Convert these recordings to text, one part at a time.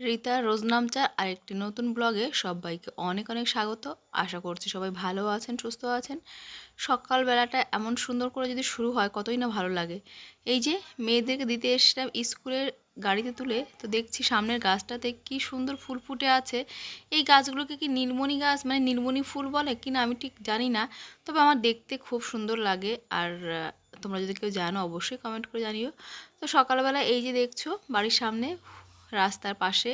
রীতা রোজনামচার আরেকটি নতুন ব্লগে সবাইকে অনেক অনেক স্বাগত। আশা করছি সবাই ভালো আছেন, সুস্থ আছেন। সকালবেলাটা এমন সুন্দর করে যদি শুরু হয়, কতই না ভালো লাগে। এই যে মেয়েদেরকে দিতে এসেছিলাম স্কুলের গাড়িতে তুলে, তো দেখছি সামনের গাছটাতে কি সুন্দর ফুল ফুটে আছে। এই গাছগুলোকে কি নীলমণি গাছ মানে নীলমণি ফুল বলে কি না আমি ঠিক জানি না, তবে আমার দেখতে খুব সুন্দর লাগে। আর তোমরা যদি কেউ জানো, অবশ্যই কমেন্ট করে জানিও। তো সকালবেলা এই যে দেখছ, বাড়ির সামনে রাস্তার পাশে।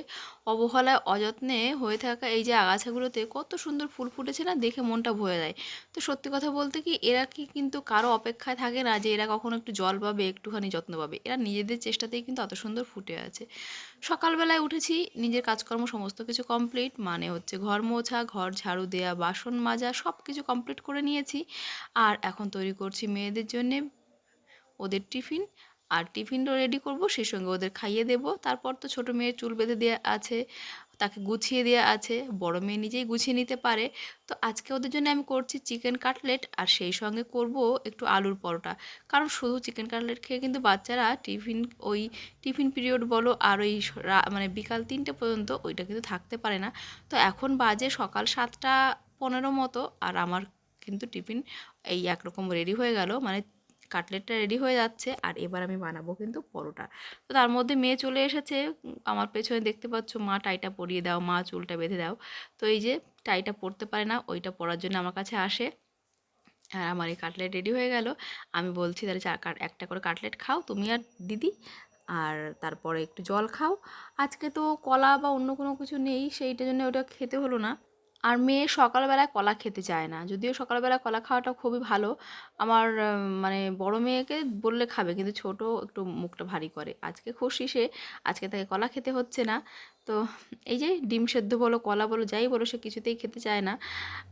অবহেলায় অযত্নে হয়ে থাকা এই যে আগাছাগুলোতে কত সুন্দর ফুল ফুটেছে না, দেখে মনটা ভরে যায়। তো সত্যি কথা বলতে কি, এরা কি কিন্তু কারও অপেক্ষায় থাকে না যে এরা কখনো একটু জল পাবে, একটুখানি যত্ন পাবে? এরা নিজেদের চেষ্টাতেই কিন্তু অত সুন্দর ফুটে আছে। সকালবেলায় উঠেছি, নিজের কাজকর্ম সমস্ত কিছু কমপ্লিট মানে হচ্ছে ঘর মোছা, ঘর ঝাড়ু দেয়া, বাসন মাজা সব কিছু কমপ্লিট করে নিয়েছি। আর এখন তৈরি করছি মেয়েদের জন্যে ওদের টিফিন আর টিফিনও রেডি করব, সেই সঙ্গে ওদের খাইয়ে দেব। তারপর তো ছোটো মেয়ে চুল বেঁধে দেওয়া আছে, তাকে গুছিয়ে দেওয়া আছে, বড় মেয়ে নিজেই গুছিয়ে নিতে পারে। তো আজকে ওদের জন্য আমি করছি চিকেন কাটলেট আর সেই সঙ্গে করব একটু আলুর পরোটা। কারণ শুধু চিকেন কাটলেট খেয়ে কিন্তু বাচ্চারা টিফিন, ওই টিফিন পিরিয়ড বলো, আর ওই মানে বিকাল তিনটে পর্যন্ত ওইটা কিন্তু থাকতে পারে না। তো এখন বাজে সকাল সাতটা পনেরো মতো, আর আমার কিন্তু টিফিন এই একরকম রেডি হয়ে গেল। মানে কাটলেটটা রেডি হয়ে যাচ্ছে আর এবার আমি বানাবো কিন্তু পরোটা। তো তার মধ্যে মেয়ে চলে এসেছে, আমার পেছনে দেখতে পাচ্ছ মা টাইটা পরিয়ে দাও, মা চুলটা বেঁধে দাও। তো এই যে টাইটা পরতে পারে না, ওইটা পরার জন্য আমার কাছে আসে। আর আমার এই কাটলেট রেডি হয়ে গেল। আমি বলছি, তাহলে চার কাট, একটা করে কাটলেট খাও, তুমি আর দিদি, আর তারপরে একটু জল খাও। আজকে তো কলা বা অন্য কোনো কিছু নেই, সেইটার জন্য ওটা খেতে হলো না। আর মেয়ে সকালবেলায় কলা খেতে চায় না। যদিও সকালবেলা কলা খাওয়াটা খুবই ভালো, আমার মানে বড় মেয়েকে বললে খাবে, কিন্তু ছোট একটু মুখটা ভারী করে। আজকে খুশি সে, আজকে তাকে কলা খেতে হচ্ছে না। তো এই যে ডিম সেদ্ধ বলো, কলা বলো, যাই বলো, সে কিছুতেই খেতে চায় না।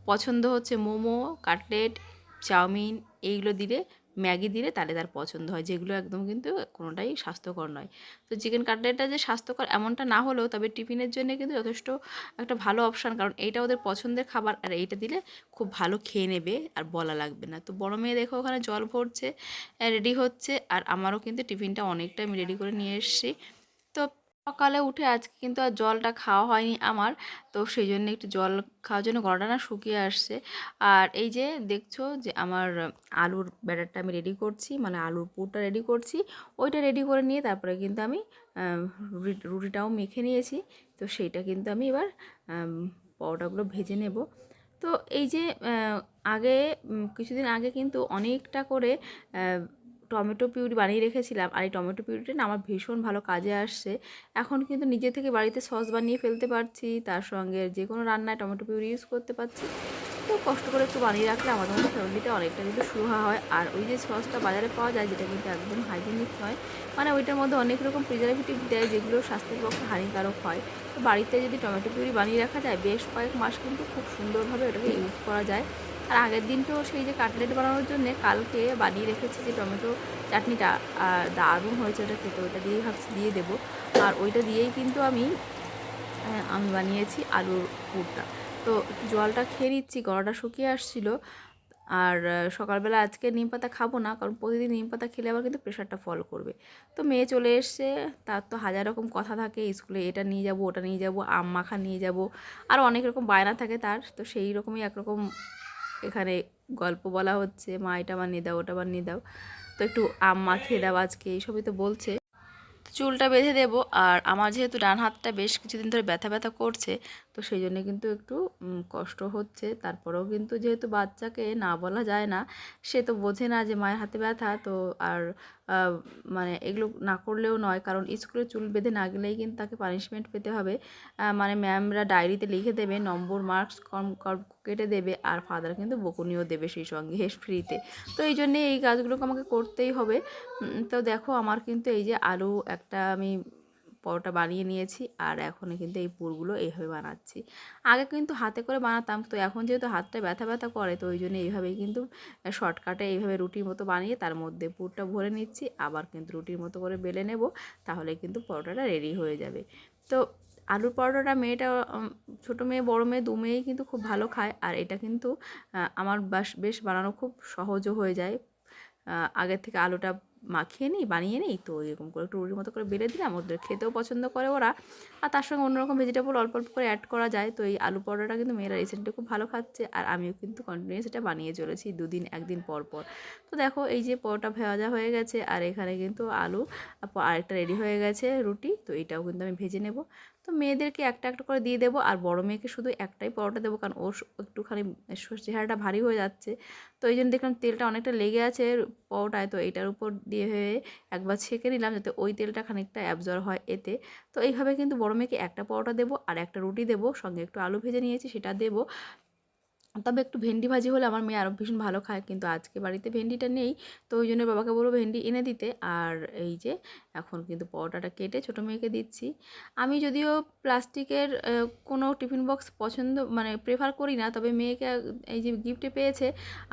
পছন্দ হচ্ছে মোমো, কাটলেট, চাউমিন, এইগুলো দিলে ম্যাগি দিলে তাহলে তার পছন্দ হয়। যেগুলো একদম কিন্তু কোনোটাই স্বাস্থ্যকর নয়। তো চিকেন কাটলেটটা যে স্বাস্থ্যকর এমনটা না হলেও তবে টিফিনের জন্য কিন্তু যথেষ্ট একটা ভালো অপশান। কারণ এইটা ওদের পছন্দের খাবার আর এইটা দিলে খুব ভালো খেয়ে নেবে আর বলা লাগবে না। তো বড় মেয়ে দেখো ওখানে জল ভরছে, রেডি হচ্ছে আর আমারও কিন্তু টিফিনটা অনেকটা আমি রেডি করে নিয়ে এসেছি। সকালে উঠে আজকে কিন্তু আর জলটা খাওয়া হয়নি আমার। তো সেই জন্য একটু জল খাওয়ার জন্য গলাটা না শুকিয়ে আসছে। আর এই যে দেখছ যে আমার আলুর ব্যাটারটা আমি রেডি করছি মানে আলুর পুরটা রেডি করছি। ওইটা রেডি করে নিয়ে তারপরে কিন্তু আমি রুটিটাও মেখে নিয়েছি। তো সেইটা কিন্তু আমি এবার পরোটাগুলো ভেজে নেব। তো এই যে আগে কিছুদিন আগে কিন্তু অনেকটা করে টমেটো পিউরি বানিয়ে রেখেছিলাম আর এই টমেটো পিউরিটা না আমার ভীষণ ভালো কাজে আসছে। এখন কিন্তু নিজে থেকে বাড়িতে সস বানিয়ে ফেলতে পারছি, তার সঙ্গে যে কোনো রান্নায় টমেটো পিউরি ইউজ করতে পারছি। তো কষ্ট করে একটু বানিয়ে রাখলে আমাদের মধ্যে ফ্যামিলিটা অনেকটা কিন্তু সুহা হয়। আর ওই যে সসটা বাজারে পাওয়া যায়, যেটা কিন্তু একদম হাইজেনিক নয় মানে ওইটার মধ্যে অনেক রকম প্রিজারভেটিভ দেয়, যেগুলো স্বাস্থ্যের পক্ষে হানিকারক হয়। তো বাড়িতে যদি টমেটো পিউরি বানিয়ে রাখা যায়, বেশ কয়েক মাস কিন্তু খুব সুন্দরভাবে ওটাকে ইউজ করা যায়। আর আগের দিন তো সেই যে কাটলেট বানানোর জন্য কালকে বানিয়ে রেখেছি যে টমেটো চাটনিটা, আর দারুণ হয়েছে ওটা খেতে, ওইটা দিয়েই ভাবছি দিয়ে দেবো। আর ওইটা দিয়েই কিন্তু আমি আমি বানিয়েছি আলুর পুরটা। তো জলটা খেয়ে নিচ্ছি, গলাটা শুকিয়ে আসছিল। আর সকালবেলা আজকে নিম পাতা খাব না, কারণ প্রতিদিন নিম পাতা খেলে আবার কিন্তু প্রেশারটা ফল করবে। তো মেয়ে চলে এসছে, তার তো হাজার রকম কথা থাকে, স্কুলে এটা নিয়ে যাব, ওটা নিয়ে যাব, আম মাখা নিয়ে যাব, আর অনেক রকম বায়না থাকে তার, তো সেই রকমই একরকম এখানে গল্প বলা হচ্ছে, মা, এটা বানিয়ে দাও, ওটা বানিয়ে দাও। তো একটু আম মাখিয়ে দাও আজকে, এইসবই তো বলছে। চুলটা বেঁধে দেব, আর আমার যেহেতু ডান হাতটা বেশ কিছুদিন ধরে ব্যথা ব্যথা করছে তো সেই জন্যে কিন্তু একটু কষ্ট হচ্ছে। তারপরেও কিন্তু যেহেতু বাচ্চাকে না বলা যায় না, সে তো বোঝে না যে মায়ের হাতে ব্যথা, তো আর মানে এগুলো না করলেও নয়। কারণ স্কুলে চুল বেঁধে না গেলেই কিন্তু তাকে পানিশমেন্ট পেতে হবে। মানে ম্যামরা ডায়েরিতে লিখে দেবে, নম্বর মার্কস কম কেটে দেবে, আর ফাদার কিন্তু বকুনিও দেবে সেই সঙ্গে ফ্রিতে তো এই জন্যে এই কাজগুলোকে আমাকে করতেই হবে। তো দেখো, আমার কিন্তু এই যে আলু একটা আমি পরোটা বানিয়ে নিয়েছি আর এখন কিন্তু এই পুরগুলো এইভাবে বানাচ্ছি। আগে কিন্তু হাতে করে বানাতাম, তো এখন যেহেতু হাতটা ব্যথা ব্যথা করে, তো ওই জন্য এইভাবেই কিন্তু শর্টকাটে এইভাবে রুটির মতো বানিয়ে তার মধ্যে পুরটা ভরে নিচ্ছি, আবার কিন্তু রুটির মতো করে বেলে নেব, তাহলে কিন্তু পরোটাটা রেডি হয়ে যাবে। তো আলুর পরোটাটা মেয়েটা ছোটো মেয়ে, বড় মেয়ে দু মেয়েই কিন্তু খুব ভালো খায়, আর এটা কিন্তু আমার বাস, বেশ বানানো খুব সহজও হয়ে যায়। আগের থেকে আলুটা মাখিয়ে নিই, বানিয়ে নিই। তো এরকম করে একটু রুটির মতো করে বেলে দিলাম। ওদের খেতেও পছন্দ করে ওরা। আর তার সঙ্গে অন্যরকম ভেজিটেবল অল্প অল্প করে অ্যাড করা যায়। তো এই আলু পরোটাটা কিন্তু মেয়েরা রিসেন্টলি খুব ভালো খাচ্ছে। আর আমিও কিন্তু কন্টিনিউ সেটা বানিয়ে চলেছি দুদিন, একদিন পর পর। তো দেখো এই যে পরোটা ভেজা হয়ে গেছে। আর এখানে কিন্তু আলু আরেকটা রেডি হয়ে গেছে রুটি। তো এটাও কিন্তু আমি ভেজে নেব। তো মেয়েদেরকে একটা একটা করে দিয়ে দেবো আর বড় মেয়েকে শুধু একটাই পরোটা দেবো কারণ ওর একটুখানি চেহারাটা ভারী হয়ে যাচ্ছে। তো এই জন্য দেখলাম তেলটা অনেকটা লেগে আছে পরোটায়, তো এটার উপর দিয়ে হয়ে একবার ছেঁকে নিলাম যাতে ওই তেলটা খানিকটা অ্যাবজর্ব হয় এতে। তো এইভাবে কিন্তু বড় মেয়েকে একটা পরোটা দেবো আর একটা রুটি দেবো, সঙ্গে একটু আলু ভেজে নিয়েছি সেটা দেবো। তবে একটু ভেন্ডি ভাজি হলে আমার মেয়ে আরও ভীষণ ভালো খায়, কিন্তু আজকে বাড়িতে ভেন্ডিটা নেই। তো ওই জন্য বাবাকে বলব ভেন্ডি এনে দিতে। আর এই যে এখন কিন্তু পরোটাটা কেটে ছোটো মেয়েকে দিচ্ছি। আমি যদিও প্লাস্টিকের কোনো টিফিন বক্স পছন্দ মানে প্রেফার করি না, তবে মেয়েকে এই যে গিফটে পেয়েছে,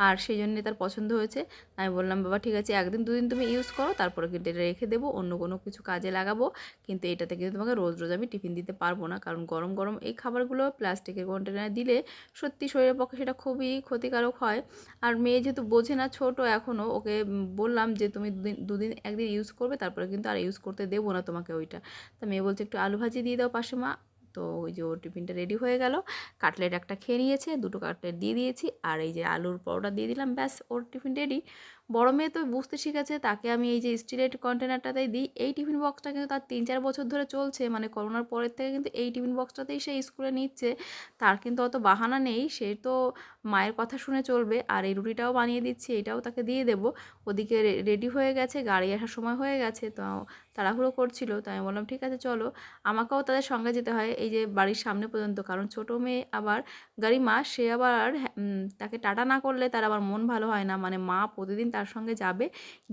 আর সেই জন্যে তার পছন্দ হয়েছে। আমি বললাম, বাবা, ঠিক আছে, একদিন দুদিন তুমি ইউজ করো, তারপরে কিন্তু এটা রেখে দেবো, অন্য কোনো কিছু কাজে লাগাবো। কিন্তু এটাতে কিন্তু তোমাকে রোজ রোজ আমি টিফিন দিতে পারব না। কারণ গরম গরম এই খাবারগুলো প্লাস্টিকের কন্টেনারে দিলে সত্যি শরীরের পক্ষে সেটা খুবই ক্ষতিকারক হয়। আর মেয়ে যেহেতু বোঝে না ছোট এখনও ওকে বললাম যে তুমি দুদিন একদিন ইউজ করবে, তারপরে কিন্তু আর ইউজ করতে দেবো না তোমাকে ওইটা। তা মেয়ে বলছে, একটু আলু ভাজি দিয়ে দাও পাশে মা। তো ওই যে ওর টিফিনটা রেডি হয়ে গেল। কাটলেট একটা খেয়ে নিয়েছে, দুটো কাটলেট দিয়ে দিয়েছি। আর এই যে আলুর পরোটা দিয়ে দিলাম, ব্যাস ওর টিফিন রেডি। বড় মেয়ে তো বুঝতে শিখেছে, তাকে আমি এই যে স্টিলের কন্টেনারটাতেই দিই। এই টিফিন বক্সটা কিন্তু তার তিন চার বছর ধরে চলছে মানে করোনার পরের থেকে কিন্তু এই টিফিন বক্সটাতেই সে স্কুলে নিচ্ছে। তার কিন্তু অত বাহানা নেই, সে তো মায়ের কথা শুনে চলবে। আর এই রুটিটাও বানিয়ে দিচ্ছি, এটাও তাকে দিয়ে দেবো। ওদিকে রেডি হয়ে গেছে, গাড়ি আসার সময় হয়ে গেছে, তো তাড়াহুড়ো করছিল, তো আমি বললাম, ঠিক আছে, চলো। আমাকেও তাদের সঙ্গে যেতে হয়, এই যে বাড়ির সামনে পর্যন্ত, কারণ ছোটো মেয়ে আবার গাড়ি মা সে আবার তাকে টাটা না করলে তার আবার মন ভালো হয় না মানে মা প্রতিদিন তার সঙ্গে যাবে,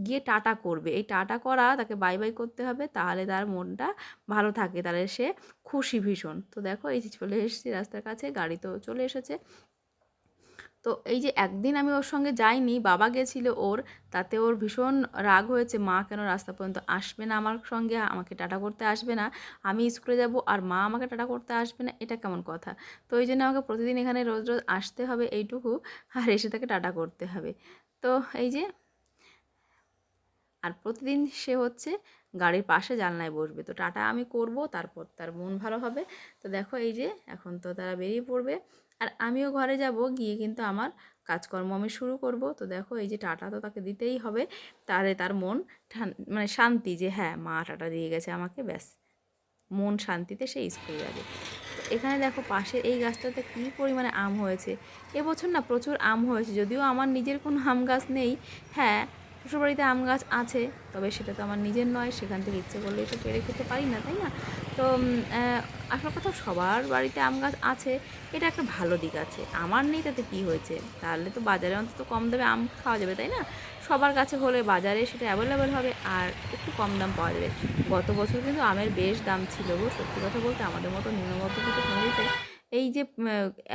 গিয়ে টাটা করবে, এই টাটা করা তাকে বাই বাই করতে হবে, তাহলে তার মনটা ভালো থাকে, তাহলে সে খুশি ভীষণ। তো দেখো, এই যে চলে এসেছি রাস্তার কাছে, গাড়ি তো চলে এসেছে তো এই যে একদিন আমি ওর সঙ্গে যাইনি, বাবা গেছিল ওর, তাতে ওর ভীষণ রাগ হয়েছে, মা, কেন রাস্তা পর্যন্ত আসবে না আমার সঙ্গে? আমাকে টাটা করতে আসবে না। আমি স্কুলে যাব আর মা আমাকে টাটা করতে আসবে না? এটা কেমন কথা? তো ওই জন্য আমাকে প্রতিদিন এখানে রোজ রোজ আসতে হবে এইটুকু, আর এসে তাকে টাটা করতে হবে। তো এই যে আর প্রতিদিন সে হচ্ছে গাড়ির পাশে জানলায় বসবে। তো টাটা আমি করব, তারপর তার মন ভালো হবে। তো দেখো এই যে এখন তো তারা বেরিয়ে পড়বে। আর আমিও ঘরে যাব, গিয়ে কিন্তু আমার কাজকর্ম আমি শুরু করব। তো দেখো, এই যে টাটা তো তাকে দিতেই হবে। তারে তার মন মানে শান্তি যে হ্যাঁ মা টাটা দিয়ে গেছে আমাকে, ব্যাস। মন শান্তিতে সে স্কুলে যাবে। এখানে দেখো, পাশে এই গাছটাতে কী পরিমাণে আম হয়েছে? এবছর না প্রচুর আম হয়েছে, যদিও আমার নিজের কোনো আম গাছ নেই। হ্যাঁ শ্বশুরবাড়িতে আম গাছ আছে, তবে সেটা তো আমার নিজের নয়, সেখান থেকে ইচ্ছে করলেই তো পেরে খেতে পারি না, তাই না? তো আসল কথা সবার বাড়িতে আম গাছ আছে, এটা একটা ভালো দিক আছে। আমার নেই, তাতে কী হয়েছে? তাহলে তো বাজারে অন্তত কম দামে আম খাওয়া যাবে, তাই না? সবার কাছে হলে বাজারে সেটা অ্যাভেলেবেল হবে, আর একটু কম দাম পাওয়া যাবে। গত বছর কিন্তু আমের বেশ দাম ছিল গো, সত্যি কথা বলতে আমাদের মতো নিম্নমধ্যবিত্ত ফ্যামিলিতে এই যে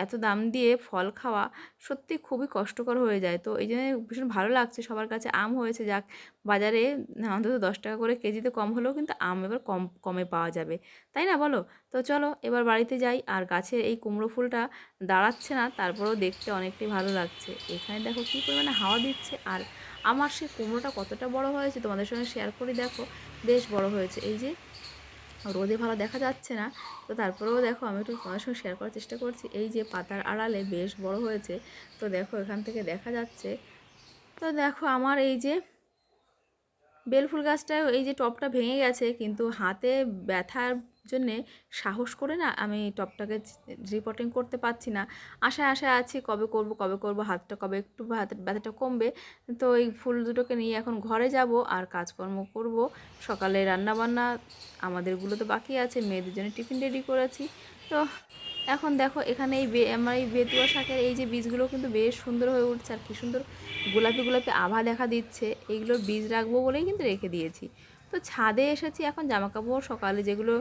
এত দাম দিয়ে ফল খাওয়া সত্যি খুবই কষ্টকর হয়ে যায়। তো এই জন্য ভীষণ ভালো লাগছে সবার কাছে। আম হয়েছে, যাক, বাজারে অন্তত দশ টাকা করে কেজিতে কম হলেও কিন্তু আম এবার কম, কমে পাওয়া যাবে। তাই না বলো? তো চলো, এবার বাড়িতে যাই আর গাছের এই কুমড়ো ফুলটা দাঁড়াচ্ছে না, তারপরেও দেখতে অনেকটাই ভালো লাগছে। এখানে দেখো কী পরিমাণে হাওয়া দিচ্ছে আর আমার সে কুমড়োটা কতটা বড় হয়েছে তোমাদের সঙ্গে শেয়ার করে দেখো। বেশ বড় হয়েছে। এই যে রোদে ভালো দেখা যাচ্ছে না। তো তারপরেও দেখো আমি একটু তোমার সঙ্গে শেয়ার করার চেষ্টা করছি। এই যে পাতার আড়ালে বেশ বড় হয়েছে। তো দেখো এখান থেকে দেখা যাচ্ছে। তো দেখো আমার এই যে বেলফুল গাছটায় এই যে টপটা ভেঙে গেছে, কিন্তু হাতে ব্যথার জন্যে সাহস করে না আমি টপটাকে রিপোর্টিং করতে পারছি না। আশায় আশায় আছি কবে করব কবে করব, হাতটা কবে একটু হাতের ব্যথাটা কমবে। তো এই ফুল দুটোকে নিয়ে এখন ঘরে যাব আর কাজকর্ম করব। সকালে রান্নাবান্না আমাদেরগুলো তো বাকি আছে, মেয়েদের জন্য টিফিন রেডি করেছি। তো এখন দেখো এখানে এই আমার এই বেতুয়া শাকের এই যে বীজগুলো কিন্তু বেশ সুন্দর হয়ে উঠছে আর কী সুন্দর গোলাপি গোলাপি আভা দেখা দিচ্ছে। এইগুলোর বীজ রাখব বলেই কিন্তু রেখে দিয়েছি। তো ছাদে এসেছি এখন জামাকাপড় সকালে যেগুলো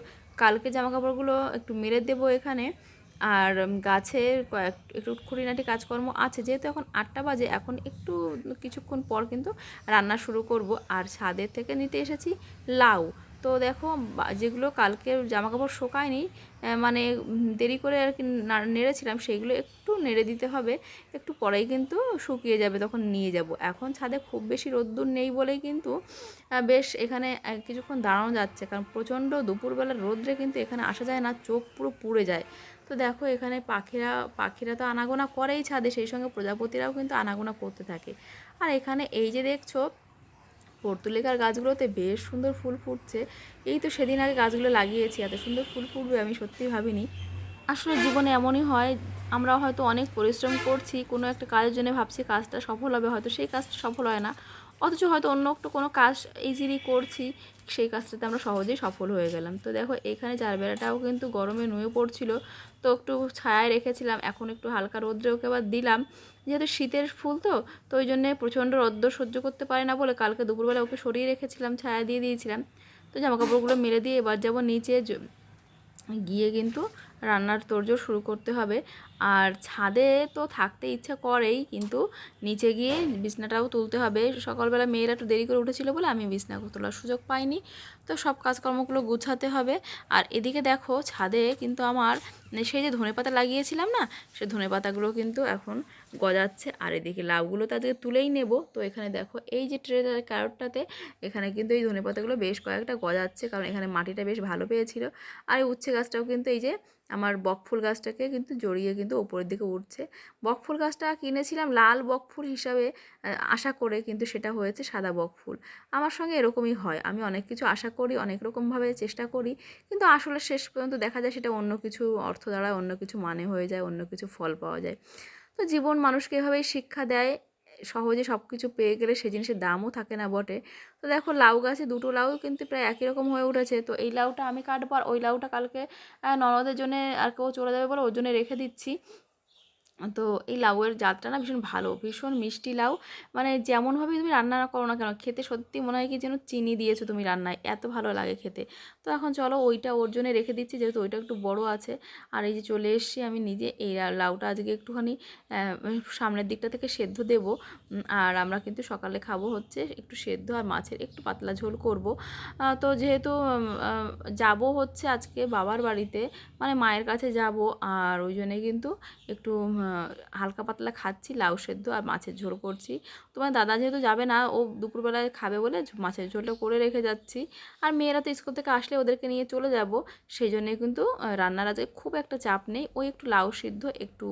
কালকে জামা কাপড়গুলো একটু মেরে দেব এখানে। আর গাছের একটু খুঁটিনাটি কাজকর্ম আছে, যেহেতু এখন আটটা বাজে, এখন একটু কিছুক্ষণ পর কিন্তু রান্না শুরু করব। আর ছাদের থেকে নিতে এসেছি লাউ। তো দেখো যেগুলো কালকে জামাকাপড় শোকায়নি মানে দেরি করে আর কি নেড়েছিলাম সেইগুলো একটু নেড়ে দিতে হবে, একটু পরেই কিন্তু শুকিয়ে যাবে, তখন নিয়ে যাব। এখন ছাদে খুব বেশি রোদ্দুর নেই বলেই কিন্তু বেশ এখানে কিছুক্ষণ দাঁড়ানো যাচ্ছে, কারণ প্রচণ্ড দুপুরবেলা রোদ্রে কিন্তু এখানে আসা যায় না, চোখ পুরো পুড়ে যায়। তো দেখো, এখানে পাখিরা পাখিরা তো আনাগোনা করেই ছাদে, সেই সঙ্গে প্রজাপতিরাও কিন্তু আনাগোনা করতে থাকে। আর এখানে এই যে দেখছ পর্তুলিকার গাছগুলোতে বেশ সুন্দর ফুল ফুটছে। এই তো সেদিন আগে গাছগুলো লাগিয়েছি, এত সুন্দর ফুল ফুটবে আমি সত্যিই ভাবিনি। আসলে জীবনে এমনই হয় আমরা হয়তো অনেক পরিশ্রম করছি, কোনো একটা কাজের জন্য ভাবছি কাজটা সফল হবে, হয়তো সেই কাজটা সফল হয় না। অথচ হয়তো অন্য একটা কোনো কাজ ইজিলি করছি, সেই কাজটাতে আমরা সহজেই সফল হয়ে গেলাম। তো দেখো, এখানে চারবেলাটাও কিন্তু গরমে নুয়ে পড়ছিল, তো একটু ছায়ায় রেখেছিলাম, এখন একটু হালকা রোদ্রে ওকে আবার দিলাম। যেহেতু শীতের ফুল তো তো ওই জন্যে প্রচণ্ড রোদ্র সহ্য করতে পারে না বলে কালকে দুপুরবেলা ওকে সরিয়ে রেখেছিলাম, ছায়া দিয়ে দিয়েছিলাম। তো জামাকাপড়গুলো মেলে দিয়ে এবার যাব নিচে গিয়ে কিন্তু রান্নার তোড়জোড় শুরু করতে হবে। আর ছাদে তো থাকতে ইচ্ছা করেই, কিন্তু নিচে গিয়ে বিছনাটাও তুলতে হবে। সকালবেলা মেয়েরা একটু দেরি করে উঠেছিল বলে আমি বিছনা তোলার সুযোগ পাইনি। তো সব কাজকর্মগুলো গুছাতে হবে। আর এদিকে দেখো ছাদে কিন্তু আমার সেই যে ধনে পাতা লাগিয়েছিলাম না, সে ধনে পাতাগুলো কিন্তু এখন গজাচ্ছে। আর এদিকে লাউগুলো তাদেরকে তুলেই নেব। তো এখানে দেখো, এই যে ট্রে ক্যারটটাতে এখানে কিন্তু এই ধনে পাতাগুলো বেশ কয়েকটা গজাচ্ছে, কারণ এখানে মাটিটা বেশ ভালো পেয়েছিল। আর এই উচ্ছে গাছটাও কিন্তু এই যে আমার বকফুল গাছটাকে কিন্তু জড়িয়ে কিন্তু ওপরের দিকে উঠছে। বকফুল গাছটা কিনেছিলাম লাল বকফুল হিসাবে আশা করে কিন্তু সেটা হয়েছে সাদা বকফুল। আমার সঙ্গে এরকমই হয়। আমি অনেক কিছু আশা করি, অনেক রকমভাবে চেষ্টা করি, কিন্তু আসলে শেষ পর্যন্ত দেখা যায় সেটা অন্য কিছু অর্থ দ্বারা অন্য কিছু মানে হয়ে যায়, অন্য কিছু ফল পাওয়া যায়। তো জীবন মানুষকে এভাবেই শিক্ষা দেয়, সহজে সব কিছু পেয়ে গেলে সে জিনিসের দামও থাকে না বটে। তো দেখো লাউ গাছে দুটো লাউ কিন্তু প্রায় একই রকম হয়ে উঠেছে, তো এই লাউটা আমি কাটবো আর ওই লাউটা কালকে ননদের জন্যে আর কেউ চলে যাবে বলে ওর জন্য রেখে দিচ্ছি। তো এই লাউয়ের জাতটা না ভীষণ ভালো, ভীষণ মিষ্টি লাউ। মানে যেমনভাবে তুমি রান্না করো না কেন, খেতে সত্যি মনে হয় কি যেন চিনি দিয়েছ তুমি রান্নায়, এত ভালো লাগে খেতে। তো এখন চলো ওইটা ওর জন্য রেখে দিচ্ছি, যেহেতু ওইটা একটু বড় আছে। আর এই যে চলে এসছি আমি নিজে, এই লাউটা আজকে একটুখানি সামনের দিকটা থেকে সেদ্ধ দেব। আর আমরা কিন্তু সকালে খাব হচ্ছে একটু সেদ্ধ আর মাছের একটু পাতলা ঝোল করব। তো যেহেতু যাব হচ্ছে আজকে বাবার বাড়িতে মানে মায়ের কাছে যাব। আর ওই জন্যে কিন্তু একটু হালকা পাতলা খাচ্ছি, লাউ সেদ্ধ আর মাছের ঝোল করছি। তোমার দাদা যেহেতু যাবে না, ও দুপুরবেলায় খাবে বলে মাছের ঝোলটা করে রেখে যাচ্ছি। আর মেয়েরা তো স্কুল থেকে আসলে ওদেরকে নিয়ে চলে যাব। সেই জন্যে কিন্তু রান্নার আজকে খুব একটা চাপ নেই। ওই একটু লাউ সিদ্ধ, একটু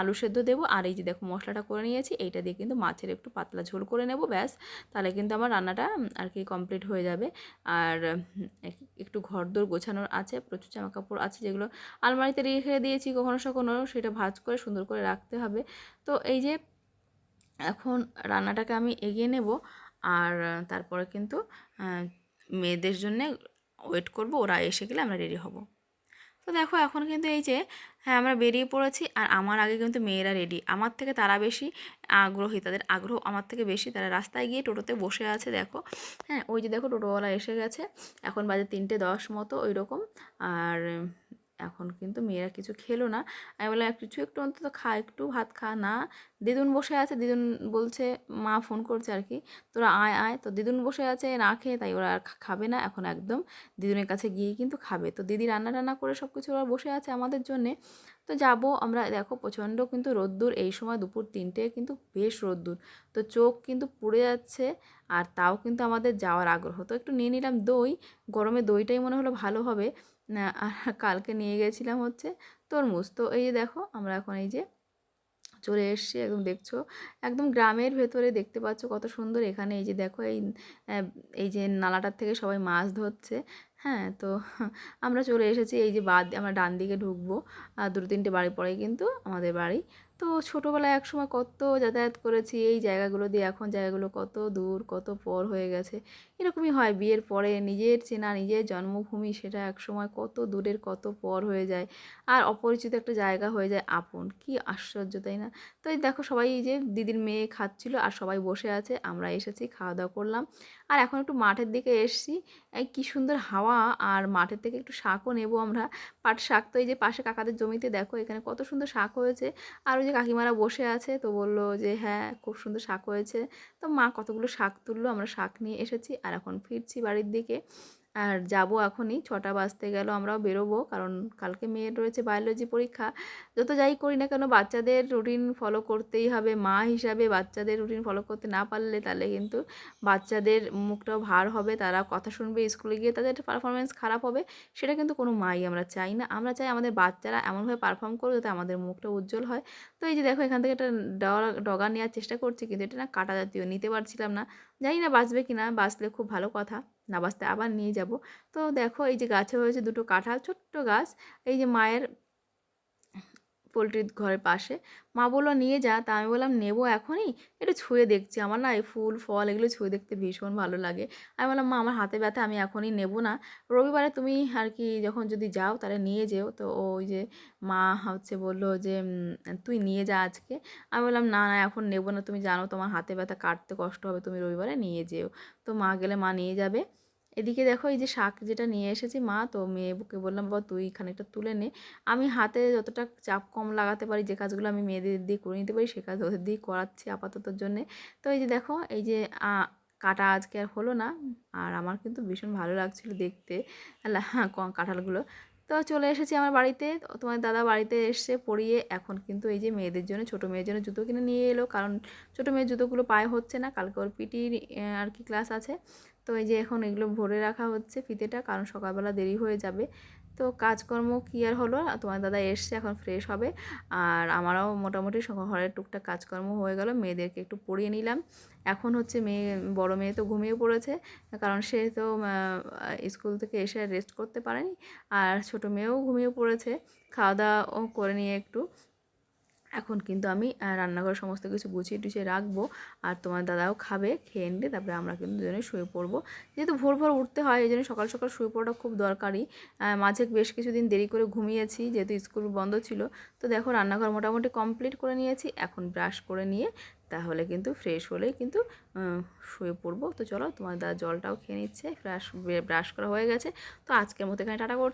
আলু সেদ্ধ দেবো। আর এই যে দেখো মশলাটা করে নিয়েছি, এইটা দিয়ে কিন্তু মাছের একটু পাতলা ঝোল করে নেব, ব্যাস। তাহলে কিন্তু আমার রান্নাটা আর কি কমপ্লিট হয়ে যাবে। আর একটু ঘর দোর গোছানোর আছে, প্রচুর জামা কাপড় আছে যেগুলো আলমারিতে রেখে দিয়েছি কখনো কখনো সেটা ভাজ করে সুন্দর করে রাখতে হবে। তো এই যে এখন রান্নাটাকে আমি এগিয়ে নেব আর তারপরে কিন্তু মেয়েদের জন্যে ওয়েট করব। ওরা এসে গেলে আমরা রেডি হব। তো দেখো এখন কিন্তু এই যে হ্যাঁ আমরা বেরিয়ে পড়েছি আর আমার আগে কিন্তু মেয়েরা রেডি আমার থেকে তারা বেশি আগ্রহী, তাদের আগ্রহ আমার থেকে বেশি। তারা রাস্তায় গিয়ে টোটোতে বসে আছে, দেখো। হ্যাঁ ওই যে দেখো টোটোওয়ালা এসে গেছে। এখন বাজে তিনটে দশ মতো ওই রকম আর এখন কিন্তু মেয়েরা কিছু খেলো না। আমি বললাম কিছু একটু অন্তত খা, একটু ভাত খা। না, দিদুন বসে আছে। দিদুন বলছে, মা ফোন করছে আর কি। তোরা আয় আয়। তো দিদুন বসে আছে, না খেয়ে, তাই ওরা আর খাবে না এখন একদম। দিদুনের কাছে গিয়ে কিন্তু খাবে। তো দিদি রান্না টান্না করে সব কিছু ওরা বসে আছে আমাদের জন্যে। তো যাব, আমরা দেখো প্রচণ্ড কিন্তু রোদ্দুর। এই সময় দুপুর তিনটে কিন্তু বেশ রোদ্দুর। তো চোখ কিন্তু পুড়ে যাচ্ছে আর তাও কিন্তু আমাদের যাওয়ার আগ্রহ। তো একটু নিয়ে নিলাম দই। গরমে দইটাই মনে হলো ভালো হবে। না কালকে নিয়ে গেছিলাম হচ্ছে তরমুজ। তো এই যে দেখো, আমরা এখন এই যে চলে এসছি, একদম দেখছ, একদম গ্রামের ভেতরে দেখতে পাচ্ছ কত সুন্দর। এখানে এই যে দেখো, এই এই যে নালাটার থেকে সবাই মাছ ধরছে হ্যাঁ তো আমরা চলে এসেছি, এই যে বাদ, আমরা ডান দিকে ঢুকবো আর দুটো তিনটে বাড়ি পরেই কিন্তু আমাদের বাড়ি। তো ছোটোবেলায় একসময় কত যাতায়াত করেছি, এই জায়গাগুলো দিয়ে এখন জায়গাগুলো কত দূর, কত পর হয়ে গেছে। এরকমই হয় বিয়ের পরে নিজের চেনা, নিজের জন্মভূমি সেটা একসময় কত দূরের, কত পর হয়ে যায় আর অপরিচিত একটা জায়গা হয়ে যায় আপন। কি আশ্চর্য, তাই না? তো এই দেখো সবাই এই যে দিদির মেয়ে খাচ্ছিল আর সবাই বসে আছে, আমরা এসেছি খাওয়া দাওয়া করলাম। আর এখন একটু মাঠের দিকে এসছি, এই কী সুন্দর হাওয়া আর মাঠের থেকে একটু শাকও নেব আমরা। পাট শাক তো এই যে পাশে কাকাদের জমিতে দেখো, এখানে কত সুন্দর শাক হয়েছে। আর ওই যে কাকিমারা বসে আছে তো বলল যে হ্যাঁ খুব সুন্দর শাক হয়েছে। তো মা কতগুলো শাক তুললো, আমরা শাক নিয়ে এসেছি। আর এখন ফিরছি বাড়ির দিকে। আর যাব এখনই, ছটা বাজতে গেল, আমরাও বেরোবো, কারণ কালকে মেয়ের রয়েছে বায়োলজি পরীক্ষা। যত যাই করি না কেন, বাচ্চাদের রুটিন ফলো করতেই হবে। মা হিসাবে বাচ্চাদের রুটিন ফলো করতে না পারলে, তাহলে কিন্তু বাচ্চাদের মুখটাও ভার হবে, তারা কথা শুনবে স্কুলে গিয়ে তাদের পারফরমেন্স খারাপ হবে, সেটা কিন্তু কোনো মাই আমরা চাই না। আমরা চাই আমাদের বাচ্চারা এমনভাবে পারফর্ম করবে যাতে আমাদের মুখটা উজ্জ্বল হয়। তো এই যে দেখো, এখান থেকে একটা ডগা ডগা নেওয়ার চেষ্টা করছি, কিন্তু এটা না কাটা জাতীয়, নিতে পারছিলাম না। জানি না বাঁচবে কি না বাঁচলে খুব ভালো কথা, না বাঁচতে আবার নিয়ে যাব। তো দেখো এই যে গাছে হয়েছে দুটো কাঁঠাল, ছোট্ট গাছ, এই যে মায়ের পোলট্রির ঘরের পাশে। মা বলল, নিয়ে যা। তা আমি বললাম, নেব এখনই? একটু ছুঁয়ে দেখছি। আমার না এই ফুল, ফল এগুলো ছুঁয়ে দেখতে ভীষণ ভালো লাগে। আমি বললাম, মা, আমার হাতে ব্যথা, আমি এখনই নেব না। রবিবারে তুমি আর কি যখন যদি যাও, তাহলে নিয়ে যেও। তো ওই যে মা হচ্ছে বলল যে তুই নিয়ে যা আজকে। আমি বললাম, না না, এখন নেব না। তুমি জানো তোমার হাতে ব্যথা, কাটতে কষ্ট হবে। তুমি রবিবারে নিয়ে যেও। তো মা গেলে মা নিয়ে যাবে। এদিকে দেখো এই যে শাক যেটা নিয়ে এসেছি মা, তো মেয়েকে বললাম, বাবা, তুই খানিকটা তুলে নে। আমি হাতে যতটা চাপ কম লাগাতে পারি, যে কাজগুলো আমি মেয়েদের দিয়ে করে নিতে পারি, সে কাজ ওদের দিয়ে করাচ্ছি আপাততর জন্যে। তো এই যে দেখো, এই যে কাটা আজকে আর হলো না, আর আমার কিন্তু ভীষণ ভালো লাগছিল দেখতে। হ্যাঁ কাঁঠালগুলো। তো চলে এসেছি আমার বাড়িতে তোমার দাদা বাড়িতে এসে পড়িয়ে এখন কিন্তু এই যে মেয়েদের জন্য, ছোটো মেয়ের জন্য জুতো কিনে নিয়ে এলো, কারণ ছোটো মেয়ের জুতোগুলো পায়ে হচ্ছে না, কালকে ওর পিটির আর কি ক্লাস আছে। তো এই যে এখন এগুলো ভরে রাখা হচ্ছে ফিতেটা, কারণ সকালবেলা দেরি হয়ে যাবে। তো কাজকর্ম কি আর হলো? তোমার দাদা এসছে, এখন ফ্রেশ হবে। আর আমারও মোটামুটি ঘরের টুকটাক কাজকর্ম হয়ে গেল, মেয়েদেরকে একটু পড়িয়ে নিলাম। এখন হচ্ছে মেয়ে, বড় মেয়ে তো ঘুমিয়ে পড়েছে, কারণ সে তো স্কুল থেকে এসে রেস্ট করতে পারেনি। আর ছোটো মেয়েও ঘুমিয়ে পড়েছে। খাওয়া দাওয়াও করে নিয়ে একটু। এখন কিন্তু আমি রান্নাঘর সমস্ত কিছু গুছিয়ে টুছিয়ে রাখব আর তোমার দাদাও খাবে, খেয়ে নিলে তারপরে আমরা কিন্তু দুজনে শুয়ে পড়ব। যেহেতু ভোর ভোর উঠতে হয়, এই জন্য সকাল সকাল শুয়ে পড়াটা খুব দরকারি। মাঝে বেশ কিছুদিন দেরি করে ঘুমিয়েছি, যেহেতু স্কুল বন্ধ ছিল। তো দেখো, রান্নাঘর মোটামুটি কমপ্লিট করে নিয়েছি, এখন ব্রাশ করে নিয়ে তাহলে কিন্তু ফ্রেশ হলেই কিন্তু শুয়ে পড়ব। তো চলো, তোমার দাদা জলটাও খেয়ে নিচ্ছে, ব্রাশ ব্রাশ করা হয়ে গেছে। তো আজকের মতো এখানে টাটা